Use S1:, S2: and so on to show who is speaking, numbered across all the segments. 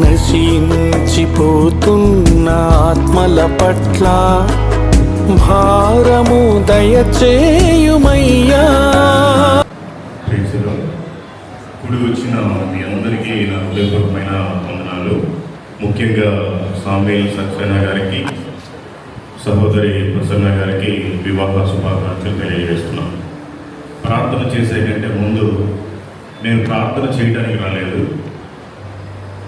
S1: నశించిపోతున్న ఆత్మల పట్ల భారము దయచేయుమయ్యా.
S2: ఇప్పుడు వచ్చిన మీ అందరికీ నా హృదయపూర్వకమైన వందనాలు. ముఖ్యంగా సామేల్ సక్సేనా గారికి సహోదరి ప్రసన్న గారికి వివాహ శుభాకాంక్షలు తెలియజేస్తున్నాను ప్రార్థన చేసే కంటే ముందు నేను ప్రార్థన చేయడానికి రాలేదు.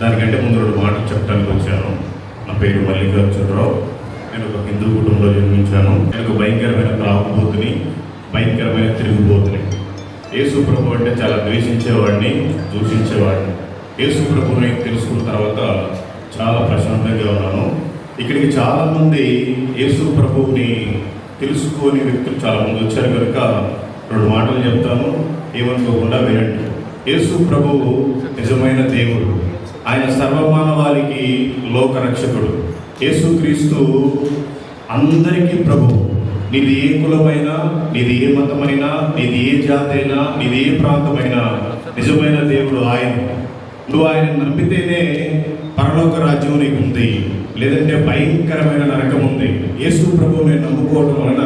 S2: దానికంటే ముందు రెండు మాటలు చెప్పడానికి వచ్చాను. నా పేరు మల్లికార్జునరావు. నేను ఒక హిందూ కుటుంబంలో జన్మించాను. నేను ఒక భయంకరమైన త్రాగుబోతుని భయంకరమైన తిరుగుబోతుని. యేసు ప్రభు అంటే చాలా ద్వేషించేవాడిని దూషించేవాడిని. యేసు ప్రభుని తెలుసుకున్న తర్వాత చాలా ప్రశాంతంగా ఉన్నాను. ఇక్కడికి చాలామంది యేసు ప్రభువుని తెలుసుకోని వ్యక్తులు చాలామంది వచ్చారు కనుక రెండు మాటలు చెప్తాను. ఏమనుకోకుండా వినండి. యేసు ప్రభువు నిజమైన దేవుడు. ఆయన సర్వమానవాళికి లోకరక్షకుడు. యేసుక్రీస్తు అందరికీ ప్రభు. నీది ఏ కులమైనా నీది ఏ మతమైనా నీది ఏ జాతి అయినా నీది ఏ ప్రాంతమైనా నిజమైన దేవుడు ఆయన. నువ్వు ఆయన నమ్మితేనే పరలోక రాజ్యం నీకు ఉంది లేదంటే భయంకరమైన నరకం ఉంది యేసు ప్రభువుని నమ్ముకోవడం వలన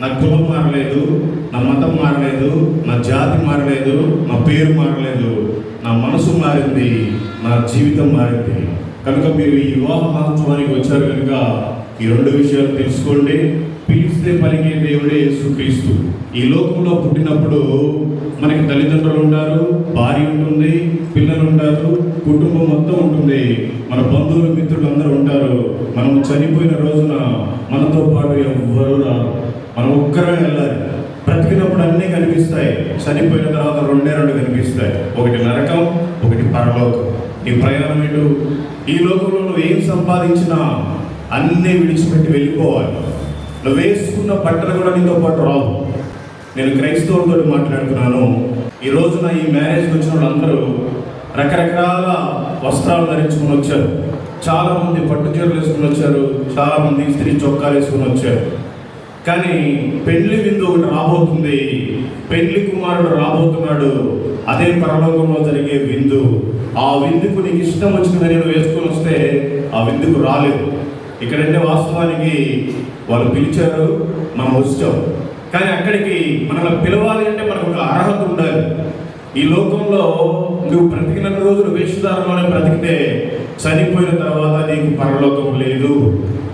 S2: నా కులం మారలేదు నా మతం మారలేదు నా జాతి మారలేదు నా పేరు మారలేదు. నా మనసు మారింది నా జీవితం మారింది. కనుక మీరు ఈ వివాహ మహోత్సవానికి వచ్చారు కనుక ఈ రెండు విషయాలు తెలుసుకోండి. పిలిస్తే పలికే దేవుడే యేసుక్రీస్తు. ఈ లోకంలో పుట్టినప్పుడు మనకి తల్లిదండ్రులు ఉంటారు భార్య ఉంటుంది పిల్లలు ఉంటారు కుటుంబం మొత్తం ఉంటుంది. మన బంధువులు మిత్రులు అందరూ ఉంటారు. మనం చనిపోయిన రోజున మనతో పాటు ఎవ్వరూ రారు. మనం ఒక్కరమే వెళ్ళాలి. బ్రతికినప్పుడు అన్నీ కనిపిస్తాయి. చనిపోయిన తర్వాత రెండే రెండు కనిపిస్తాయి. ఒకటి నరకం ఒకటి పరలోకం. ఈ ప్రయాణం ఏంటో? ఈ లోకంలో నువ్వు ఏం సంపాదించినా అన్నీ విడిచిపెట్టి వెళ్ళిపోవాలి. నువ్వు వేసుకున్న బట్టలు కూడా నీతో పాటు రావు. నేను క్రైస్తవులతో మాట్లాడుతున్నాను. ఈ రోజున ఈ మ్యారేజ్కి వచ్చిన వాళ్ళందరూ రకరకాల వస్త్రాలు ధరించుకొని వచ్చారు. చాలామంది పట్టుచీరలు పట్టు చీరలు వేసుకుని వచ్చారు. చాలామంది స్త్రీ చొక్కాలు వేసుకుని వచ్చారు. కానీ పెళ్ళి విందు ఒకటి రాబోతుంది. పెళ్ళి కుమారుడు రాబోతున్నాడు. అదే పరలోకంలో జరిగే విందు. ఆ విందుకు నీకు ఇష్టం వచ్చిందని నువ్వు వేసుకొని వస్తే ఆ విందుకు రాలేదు. ఇక్కడంటే వాస్తవానికి వాళ్ళు పిలిచారు మనం వచ్చాం. కానీ అక్కడికి మనల్ని పిలవాలి అంటే మనకు ఒక అర్హత ఉండాలి. ఈ లోకంలో నువ్వు బ్రతికిన రోజులు వేషధారంలోనే బ్రతికితే చనిపోయిన తర్వాత నీకు పరలోకం లేదు.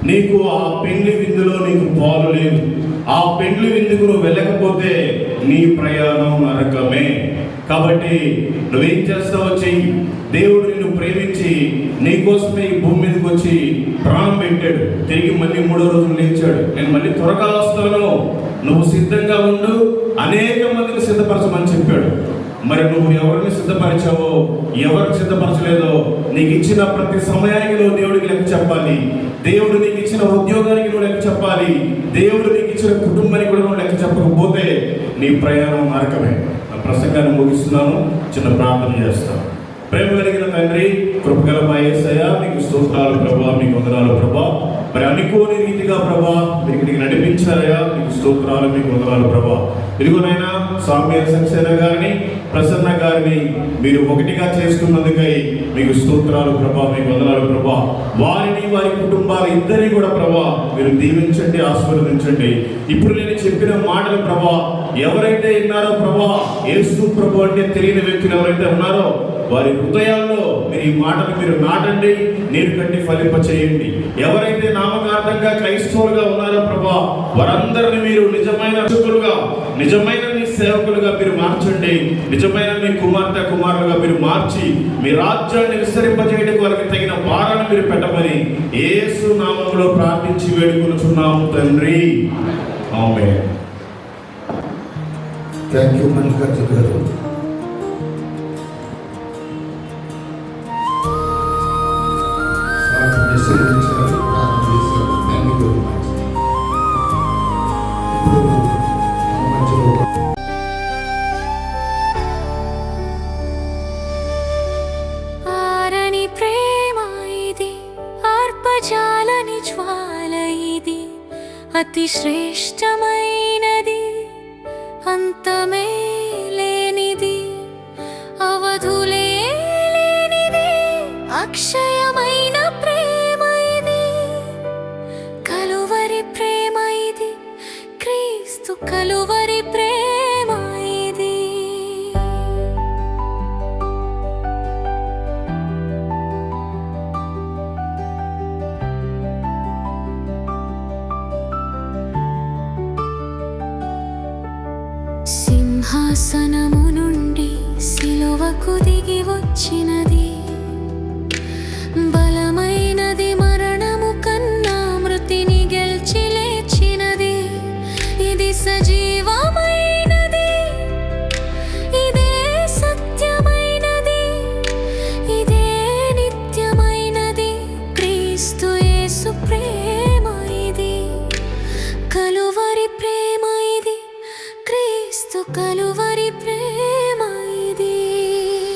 S2: నీకు ఆ పెండ్లి విందులో నీకు పాలు లేదు ఆ పెండ్లి విందుకు నువ్వు వెళ్ళకపోతే నీ ప్రయాణం నరకమే. కాబట్టి నువ్వేం చేస్తావో చెయ్యి. దేవుడు నిన్ను ప్రేమించి నీకోసమే ఈ భూమి మీదకి వచ్చి ప్రాణం పెట్టాడు. తిరిగి మళ్ళీ మూడో రోజులు లేచాడు. నేను మళ్ళీ త్వరగా వస్తాను. నువ్వు సిద్ధంగా ఉండు. అనేక మందిని సిద్ధపరచమని చెప్పాడు. మరి నువ్వు ఎవరిని సిద్ధపరిచావో ఎవరికి సిద్ధపరచలేదో నీకు ఇచ్చిన ప్రతి సమయానికి నువ్వు దేవుడికి లెక్క చెప్పాలి. దేవుడు నీకు ఇచ్చిన ఉద్యోగానికి నువ్వు లెక్క చెప్పాలి. దేవుడు నీకు ఇచ్చిన కుటుంబానికి కూడా నువ్వు లెక్క చెప్పకపోతే నీ ప్రయాణం మార్గమే నా ప్రసంగాన్ని ముగిస్తున్నాను. చిన్న ప్రార్థన చేస్తాను ప్రేమ కలిగిన తండ్రి కృపగల మా నీకు మీకు స్తోత్రాలు ప్రభా మీకు వందనాలు ప్రభా. మరి అనుకోని రీతిగా ప్రభా మీరు ఇక్కడికి నడిపించారయ్యా మీకు స్తోత్రాలు మీకు వందనాలు ప్రభా. ఇదిగోనైనా సామ్య సక్సేనా గారిని ప్రసన్న గారిని మీరు ఒకటిగా చేసుకున్నందుకై మీకు స్తోత్రాలు ప్రభా మీకు వందనాలు ప్రభా. వారిని వారి కుటుంబాలు ఇద్దరిని కూడా ప్రభా మీరు దీవించండి ఆశీర్వదించండి. ఇప్పుడు నేను చెప్పిన మాటలు ప్రభా ఎవరైతే విన్నారో ప్రభా యేసు ప్రభు అంటే తెలియని వ్యక్తులు ఎవరైతే ఉన్నారో వారి హృదయాల్లో మీరు ఈ మాటలు మీరు నాటండి నీరు కట్టి ఫలింప చేయండి ఎవరైతే నామకార్థంగా క్రైస్తవులుగా ఉన్నారో ప్రభా వారందరిని మీరు నిజమైన రక్షకులుగా నిజమైన మీ సేవకులుగా మీరు మార్చండి. నిజమైన మీ కుమార్తె కుమారులుగా మీరు మార్చి మీ రాజ్యాన్ని విస్తరింపజేయడానికి వారికి తగిన భారాన్ని మీరు పెట్టమని ఏసు నామంలో ప్రార్థించి వేడుకొనుచున్నాము తండ్రి.
S3: Amen. Thank you, Manikarjuna. అతి శ్రేష్టమైనది అంతమే లేనిది అవధులే లేనిది అక్షర సింహాసనము నుండి సిలువకు దిగి వచ్చినది. క్రీస్తు కలువరి ప్రేమ ఇది.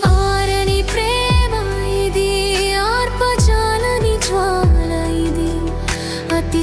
S3: ఆరని ప్రేమ ఇది. ఆర్పజాలని జ్వాల ఇది. అతి